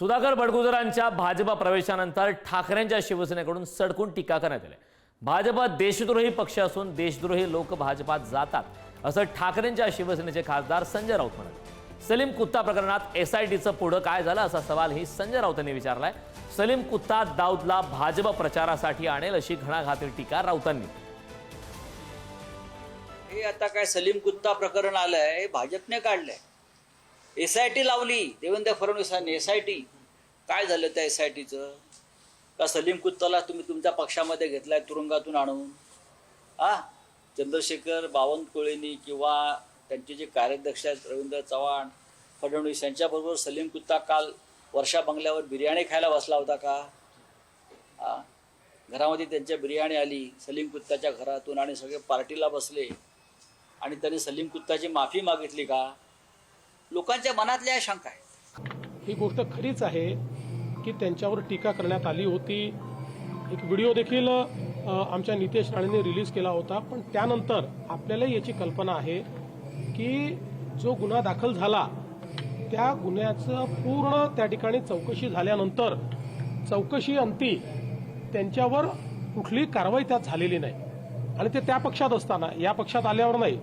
सुधाकर बडगुजरांच्या भाजपा प्रवेशानंतर ठाकरेंच्या शिवसेनेकडून सडकून टीका करण्यात आली. भाजपा देशद्रोही पक्ष असून देशद्रोही लोक भाजपात जातात असं ठाकरेंच्या शिवसेनेचे खासदार संजय राऊत म्हणाले सलीम कुत्ता प्रकरणात एस आय टीचं पुढं काय झालं असा सवालही संजय राऊतांनी विचारलाय. सलीम कुत्ता दाऊदला भाजप प्रचारासाठी आणेल अशी घणाघाती टीका राऊतांनी हे आता काय सलीम कुत्ता प्रकरण आलंय हे भाजपने काढलंय. एस आय टी लावली. देवेंद्र फडणवीसांनी एस आय टी काय झालं त्या एस आय टीचं का सलीम कुत्ताला तुम्ही तुमच्या पक्षामध्ये घेतलाय तुरुंगातून आणून? आ? चंद्रशेखर बावनकुळेंनी किंवा त्यांचे जे कार्याध्यक्ष आहेत रवींद्र चव्हाण फडणवीस यांच्याबरोबर सलीम कुत्ता काल वर्षा बंगल्यावर बिर्याणी खायला बसला होता का? आ? घरामध्ये त्यांच्या बिर्याणी आली सलीम कुत्ताच्या घरातून आणि सगळे पार्टीला बसले. आणि त्यांनी सलीम कुत्ताची माफी मागितली का? लोकांच्या मनातल्या शंका आहेत. ही गोष्ट खरीच आहे की त्यांच्यावर टीका करण्यात आली होती. एक व्हिडिओ देखील आमच्या नितेश राणेंनी रिलीज केला होता. पण त्यानंतर आपल्याला याची कल्पना आहे की जो गुन्हा दाखल झाला त्या गुन्ह्याचं पूर्ण त्या ठिकाणी चौकशी झाल्यानंतर चौकशी अंती त्यांच्यावर कुठली कारवाई त्यात झालेली नाही. आणि ते त्या पक्षात असताना या पक्षात आल्यावर नाही.